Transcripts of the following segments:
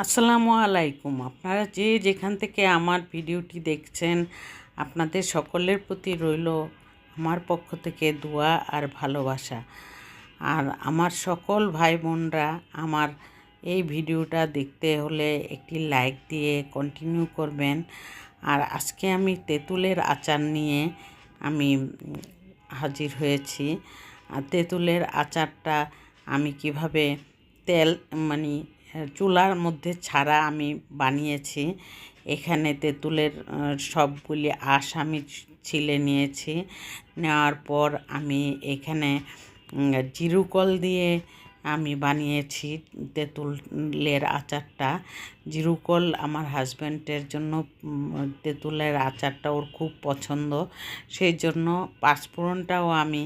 আসসালামু আলাইকুম। আপনারা যে যেখান থেকে আমার ভিডিওটি দেখছেন, আপনাদের সকলের প্রতি রইল আমার পক্ষ থেকে দোয়া আর ভালোবাসা। আর আমার সকল ভাই বোনরা আমার এই ভিডিওটা দেখতে হলে একটি লাইক দিয়ে কন্টিনিউ করবেন। আর আজকে আমি তেঁতুলের আচার নিয়ে আমি হাজির হয়েছি। আর তেঁতুলের আচারটা আমি কীভাবে তেল মানে চুলার মধ্যে ছাড়া আমি বানিয়েছি। এখানে তেঁতুলের সবগুলি আঁশ আমি ছিলে নিয়েছি। নেওয়ার পর আমি এখানে জিরুকল দিয়ে আমি বানিয়েছি তেঁতুলের আচারটা। জিরুকল আমার হাজব্যান্ডের জন্য তেঁতুলের আচারটা ওর খুব পছন্দ। সেই জন্য পাঁচফোড়নটাও আমি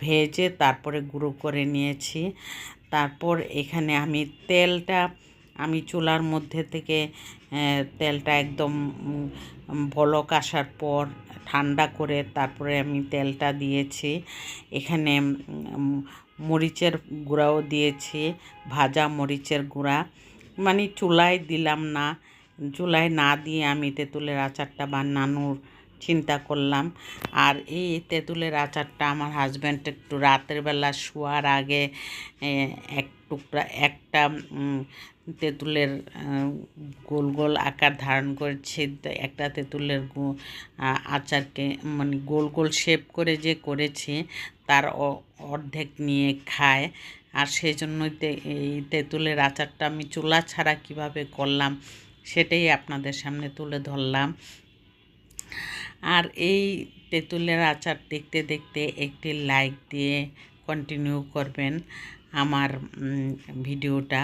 ভেজে তারপরে গুঁড়ো করে নিয়েছি। তারপর এখানে আমি তেলটা, আমি চুলার মধ্যে থেকে তেলটা একদম বলক আসার পর ঠান্ডা করে তারপরে আমি তেলটা দিয়েছি। এখানে মরিচের গুঁড়াও দিয়েছি, ভাজা মরিচের গুঁড়া। মানে চুলায় দিলাম না, চুলায় না দিয়ে আমি তেঁতুলের আচারটা বানানোর চিন্তা করলাম। আর এই তেঁতুলের আচারটা আমার হাজব্যান্ড একটু রাতের বেলা শোয়ার আগে এক টুকরা, একটা তেঁতুলের গোল গোল আকার ধারণ করেছে। একটা তেঁতুলের আচারকে মানে গোল গোল শেপ করে যে করেছি, তার অর্ধেক নিয়ে খায়। আর সেই জন্যই এই তেঁতুলের আচারটা আমি চুলা ছাড়া কীভাবে করলাম, সেটাই আপনাদের সামনে তুলে ধরলাম। আর এই তেঁতুলের আচার দেখতে দেখতে একটি লাইক দিয়ে কন্টিনিউ করবেন আমার ভিডিওটা।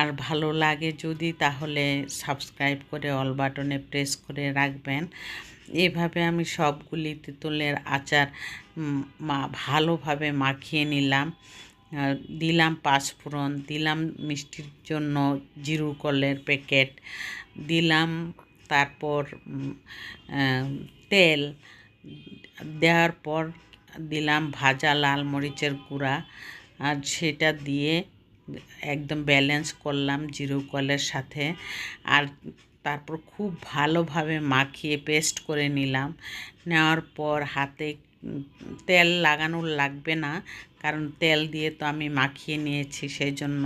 আর ভালো লাগে যদি তাহলে সাবস্ক্রাইব করে অল বাটনে প্রেস করে রাখবেন। এভাবে আমি সবগুলি তেঁতুলের আচার ভালোভাবে মাখিয়ে নিলাম। দিলাম পাঁচফোড়ন, দিলাম মিষ্টির জন্য জিরু কলের প্যাকেট দিলাম তারপর তেল দেওয়ার পর দিলাম ভাজা লাল মরিচের গুঁড়া। আর সেটা দিয়ে একদম ব্যালেন্স করলাম জিরো কলের সাথে। আর তারপর খুব ভালোভাবে মাখিয়ে পেস্ট করে নিলাম। নেওয়ার পর হাতে তেল লাগানোর লাগবে না, কারণ তেল দিয়ে তো আমি মাখিয়ে নিয়েছি সেই জন্য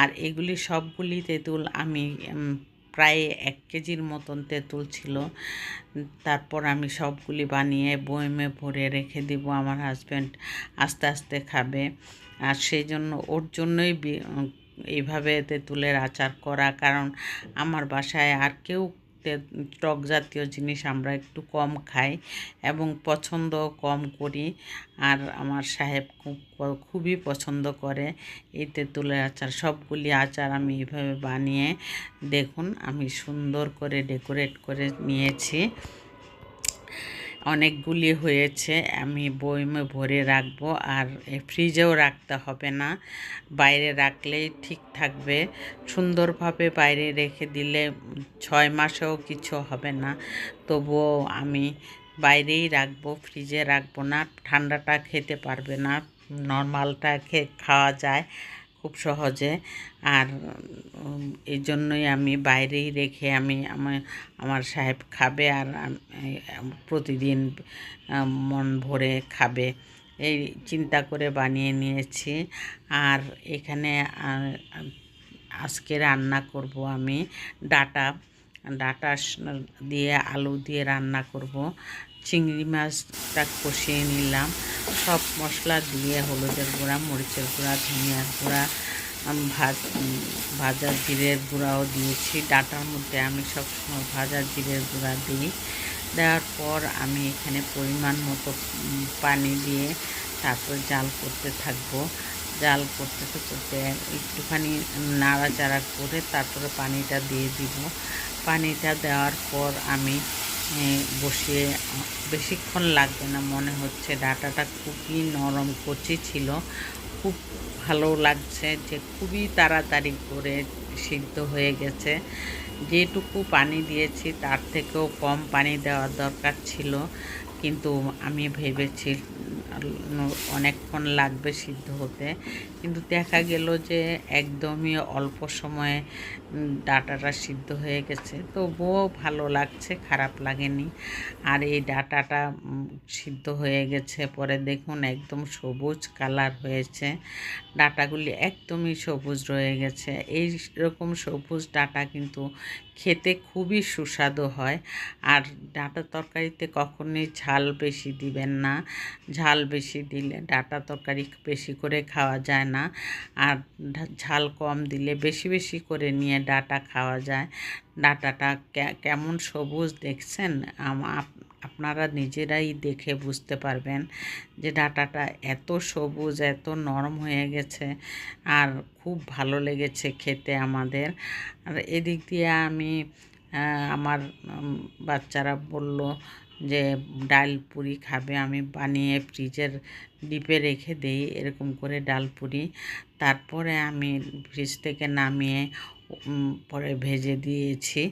আর এগুলি সবগুলি তেঁতুল আমি প্রায় এক কেজির মতন তেঁতুল ছিল। তারপর আমি সবগুলি বানিয়ে বয়মে ভরে রেখে দিব, আমার হাজব্যান্ড আস্তে আস্তে খাবে। আর সেই জন্য, ওর জন্যই এইভাবে তেঁতুলের আচার করা। কারণ আমার বাসায় আর কেউ টক জাতীয় জিনিস আমরা একটু কম খাই এবং পছন্দ কম করি। আর আমার সাহেব খুব খুবই পছন্দ করে এই তেঁতুলের আচার। সবগুলি আচার আমি এইভাবে বানিয়ে দেখুন আমি সুন্দর করে ডেকোরেট করে নিয়েছি। অনেকগুলি হয়েছে, আমি বয়মে ভরে রাখব। আর ফ্রিজেও রাখতে হবে না, বাইরে রাখলেই ঠিক থাকবে। সুন্দরভাবে বাইরে রেখে দিলে ছয় মাসেও কিছু হবে না, তবুও আমি বাইরেই রাখব ফ্রিজে রাখব না। ঠান্ডাটা খেতে পারবে না, নর্মালটা খে, খাওয়া যায়। খুব সহজে। আর এই জন্যই আমি বাইরেই রেখে আমি আমার আমার সাহেব খাবে আর প্রতিদিন মন ভরে খাবে। এই চিন্তা করে বানিয়ে নিয়েছি। আর এখানে আজকে রান্না করব আমি ডাটা। ডাটা দিয়ে আলু দিয়ে রান্না করব। চিংড়ি মাছটা কষিয়ে নিলাম। সব মশলা দিয়ে হলুদের গুঁড়া, মরিচের গুঁড়া, ধনিয়ার গুঁড়া ভাজ, ভাজা জিরের গুঁড়াও দিয়েছি। ডাটার মধ্যে আমি সবসময় ভাজা জিরের গুঁড়া দিই। দেওয়ার পর আমি এখানে পরিমাণ মতো পানি দিয়ে তারপর জাল করতে থাকব। জাল করতে করতে একটুখানি নাড়াচাড়া করে তারপরে পানিটা দিয়ে দিব। পানিটা দেওয়ার পর আমি বসিয়ে, বেশিক্ষণ লাগবে না, মনে হচ্ছে। ডাটাটা খুবই নরম কচি ছিল। খুব ভালো লাগছে যে খুবই তাড়াতাড়ি করে সিদ্ধ হয়ে গেছে। যেটুকু পানি দিয়েছি, তার থেকেও কম পানি দেওয়ার দরকার ছিল। কিন্তু আমি ভেবেছি অনেকক্ষণ লাগবে সিদ্ধ হতে। কিন্তু দেখা গেল যে একদমই অল্প সময়ে ডাটাটা সিদ্ধ হয়ে গেছে। তবুও ভালো লাগছে, খারাপ লাগেনি। আর এই ডাটাটা সিদ্ধ হয়ে গেছে। পরে দেখুন একদম সবুজ কালার হয়েছে। ডাটাগুলি একদমই সবুজ রয়ে গেছে। এই রকম সবুজ ডাটা কিন্তু খেতে খুবই সুস্বাদু হয়। আর ডাটা তরকারিতে কখনোই ঝাল বেশি দিবেন না। ঝাল বেশি দিলে ডাটা তরকারি বেশি করে খাওয়া যায় না। আর ঝাল কম দিলে বেশি বেশি করে নিয়ে ডাটা খাওয়া যায়। ডাটাটা কেমন সবুজ দেখছেন? আপ- আপনারা নিজেরাই দেখে বুঝতে পারবেন যে ডাটাটা এত সবুজ, এত নরম হয়ে গেছে আর খুব ভালো লেগেছে খেতে আমাদের। আর এদিক দিয়ে আমি আমার বাচ্চারা বলল যে ডাল পুরি খাবে, আমি বানিয়ে ফ্রিজের ডিপে রেখে দিই এরকম করে ডাল পুরি। তারপরে আমি ফ্রিজ থেকে নামিয়ে পরে ভেজে দিয়েছি।